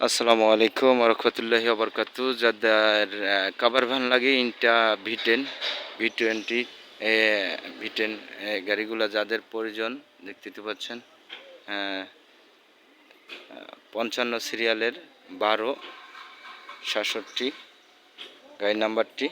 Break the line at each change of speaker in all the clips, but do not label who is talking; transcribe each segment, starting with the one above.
আসসালামু আলাইকুম রহমতুল্লাহি আবরকাত যাদের কাবার ভ্যান লাগে ইনটা V ten V twenty V ten গাড়িগুলো যাদের প্রয়োজন দেখতে পাচ্ছেন পঞ্চান্ন সিরিয়ালের বারো, সাতষট্টি গাড়ি নাম্বারটি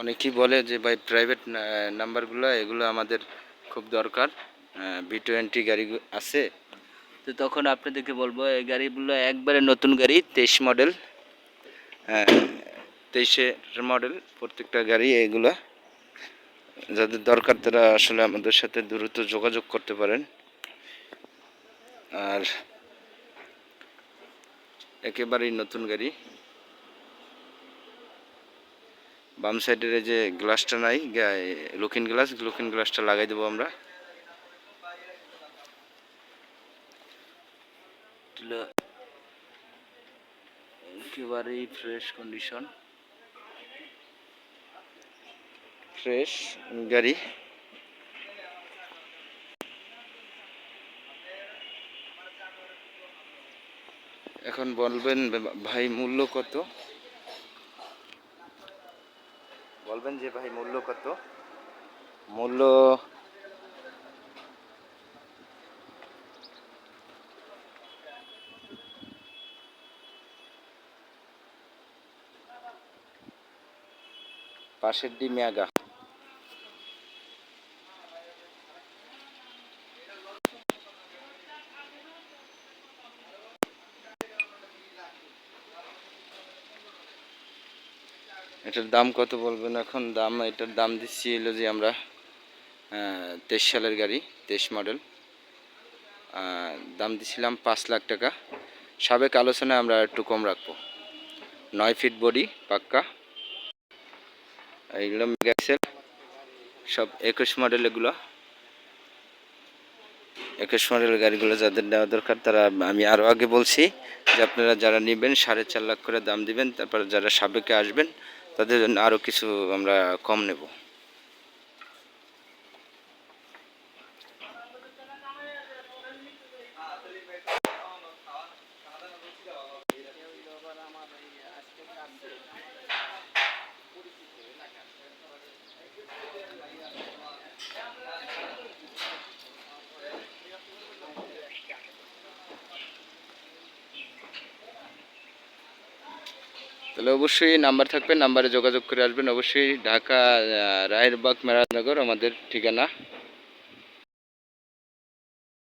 অনেকেই বলে যে ভাই প্রাইভেট নাম্বারগুলো এগুলো আমাদের খুব দরকার। ভি টোয়েন্টি গাড়ি আছে। তো তখন আপনাদেরকে বলব, এই গাড়িগুলো একবারে নতুন গাড়ি, তেইশ মডেল তেইশের মডেল প্রত্যেকটা গাড়ি এগুলো। যাদের দরকার তারা আসলে আমাদের সাথে দ্রুত যোগাযোগ করতে পারেন। আর একেবারেই নতুন গাড়ি। বাম সাইডের যে গ্লাসটা নাই লুকিং গ্লাস লুকিং গ্লাসটা লাগাই দেবো আমরা। একেবারেই ফ্রেশ কন্ডিশন ফ্রেশ গাড়ি। এখন বলবেন ভাই মূল্য কত? বলবেন যে ভাই মূল্য কত? মূল্য পাশের ডি মেগা এটার দাম কত বলবেন এখন? দাম, এটার দাম দিচ্ছি হলো যে আমরা তেইশ সালের গাড়ি, তেইশ মডেল। দাম দিছিলাম পাঁচ লাখ টাকা। সাবেক আলোচনায় আমরা একটু কম রাখব। নয় ফিট বডি, পাক্কা। এইগুলো মেগাক্সেল সব একুশ মডেল এগুলো। একুশ মডেল গাড়িগুলো যাদের নেওয়া দরকার, তারা আমি আরও আগে বলছি যে আপনারা যারা নেবেন, সাড়ে চার লাখ করে দাম দিবেন, তারপর যারা সাবেকে আসবেন তাদের জন্য আরও কিছু আমরা কম নেব। তাহলে অবশ্যই নাম্বার থাকবে নাম্বারে যোগাযোগ করে আসবেন। অবশ্যই ঢাকা রায়েরবাগ মেরাজনগর আমাদের ঠিকানা।